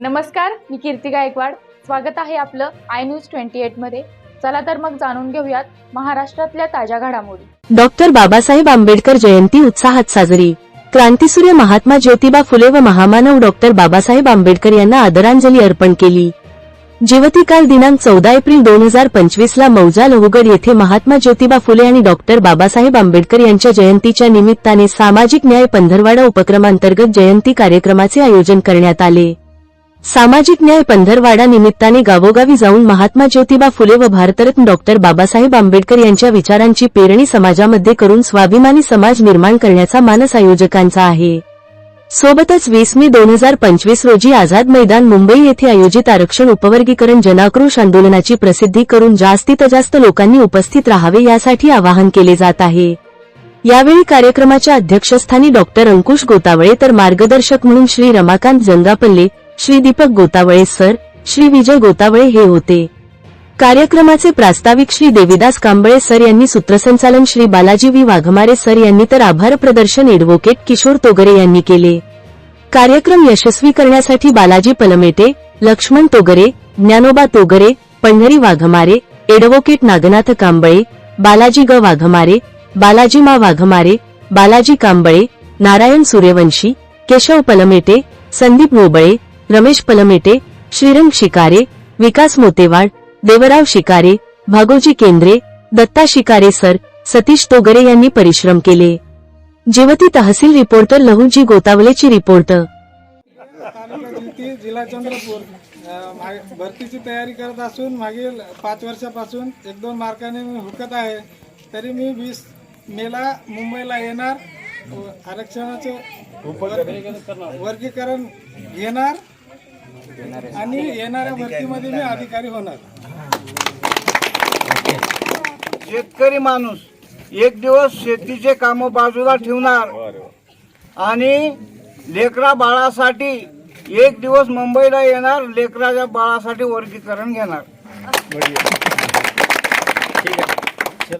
नमस्कार मी कीर्ती गायकवाड. स्वागत आहे आपलं आय न्यूज ट्वेंटी एटमध्ये चला तर मग जाणून घेऊयात महाराष्ट्रातल्या ताज्या घडामोडी. डॉक्टर बाबासाहेब आंबेडकर जयंती उत्साहात साजरी. क्रांतीसूर्य महात्मा ज्योतिबा फुले व महामानव डॉक्टर बाबासाहेब आंबेडकर यांना आदरांजली अर्पण केली. जीवतिकाल दिनांक चौदा एप्रिल दोन हजार पंचवीस ला मौजा लोहगड येथे महात्मा ज्योतिबा फुले आणि डॉक्टर बाबासाहेब आंबेडकर यांच्या जयंतीच्या निमित्ताने सामाजिक न्याय पंधरवाडा उपक्रमांतर्गत जयंती कार्यक्रमाचे आयोजन करण्यात आले. सामाजिक न्याय पंधरवाडा निमित्ताने गावोगावी जाऊन महात्मा ज्योतिबा फुले व भारतरत्न डॉक्टर बाबासाहेब आंबेडकर यांच्या विचारांची पेरणी समाजामध्ये करून स्वाभिमानी समाज निर्माण करण्याचा मानस आयोजकांचा आहे. सोबतच वीस मे दोन हजार पंचवीस रोजी आझाद मैदान मुंबई येथे आयोजित आरक्षण उपवर्गीकरण जनाक्रोश आंदोलनाची प्रसिद्धी करून जास्तीत जास्त लोकांनी उपस्थित राहावे यासाठी आवाहन केले जात आहे. यावेळी कार्यक्रमाच्या अध्यक्षस्थानी डॉक्टर अंकुश गोतावळे तर मार्गदर्शक म्हणून श्री रमाकांत जंगापल्ले श्री दीपक गोतावळे सर श्री विजय गोतावळे हे होते. कार्यक्रमाचे प्रास्ताविक श्री देविदास कांबळे सर यांनी सूत्रसंचालन श्री बालाजी व्ही वाघमारे सर यांनी तर आभार प्रदर्शन एडव्होकेट किशोर तोगरे यांनी केले. कार्यक्रम यशस्वी करण्यासाठी बालाजी पलमेटे लक्ष्मण तोगरे ज्ञानोबा तोगरे पंढरी वाघमारे एडव्होकेट नागनाथ कांबळे बालाजी ग वाघमारे बालाजी मा वाघमारे बालाजी कांबळे नारायण सूर्यवंशी केशव पलमेटे संदीप मोबळे रमेश पलमेटे श्रीरंग शिकारे विकास मोतेवाड देवराव शिकारे भागोजी केंद्रे दत्ता शिकारे सर सतीश तोगरे यांनी परिश्रम केले. जेवती तहसील रिपोर्टर लहुजी गोतावलेची रिपोर्ट. जिल्हा चंद्रपूर भरतीची तयारी करत असून मागील पाच वर्षापासून एक दोन मार्काने मी हुकत आहे तरी मी वीस मेला मुंबईला येणार आरक्षणाचे वर्ग- वर्गीकरण घेणार आणि येणाऱ्या भरतीमध्ये मी अधिकारी होणार. शेतकरी माणूस एक दिवस शेतीचे काम बाजूला ठेवणार आणि लेकरा बाळासाठी एक दिवस मुंबईला येणार लेकराच्या बाळासाठी वर्गीकरण घेणार.